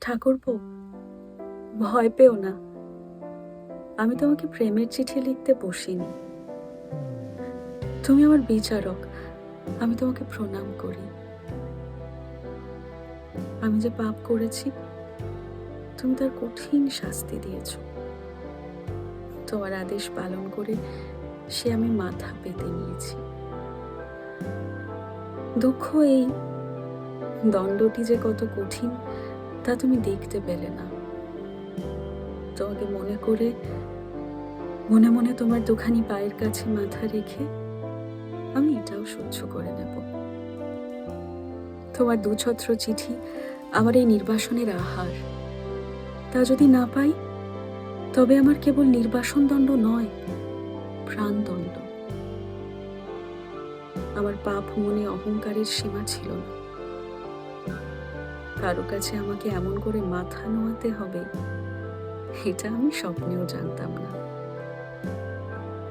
ঠাকুরপো, ভয় পেও না। আমি তোমাকে প্রেমের চিঠি লিখতে বসিনি। তুমি আমার বিচারক, আমি তোমাকে প্রণাম করি। আমি যে পাপ করেছি, তুমি তার কঠিন শাস্তি দিয়েছ। তোমার আদেশ পালন করে সে আমি মাথা পেতে নিয়েছি। দুঃখ এই, দণ্ডটি যে কত কঠিন তা তুমি দেখতে পেলে না। তোমাকে মনে করে মনে মনে তোমার দুখানি পায়ের কাছে মাথা রেখে আমি এটাও সহ্য করে নেব। তোমার দুছত্র চিঠি আমার এই নির্বাসনের আহার। তা যদি না পাই, তবে আমার কেবল নির্বাসন দণ্ড নয়, প্রাণদণ্ড। আমার পাপ মনে অহংকারের সীমা ছিল না। কারও কাছে আমাকে এমন করে মাথা নোয়াতে হবে, এটা আমি স্বপ্নেও জানতাম না।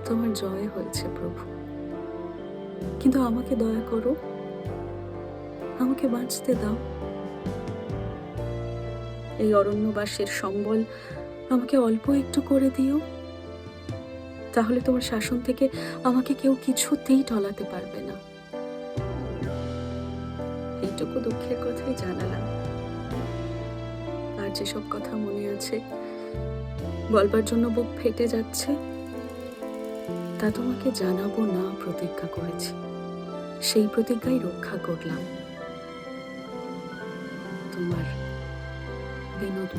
তোমার জয় হয়েছে প্রভু। কিন্তু আমাকে দয়া করো, আমাকে বাঁচতে দাও। এই অরণ্যবাসের সম্বল আমাকে অল্প একটু করে দিও। তাহলে তোমার শাসন থেকে আমাকে কেউ কিছুতেই টলাতে পারবে না। এইটুকু দুঃখের কথাই জানালাম। আর যেসব কথা মনে আছে, বলবার জন্য বুক ফেটে যাচ্ছে, তা তোমাকে জানাব না, প্রতিজ্ঞা করেছি। সেই প্রতিজ্ঞাই রক্ষা করলাম। তোমার বিনোদ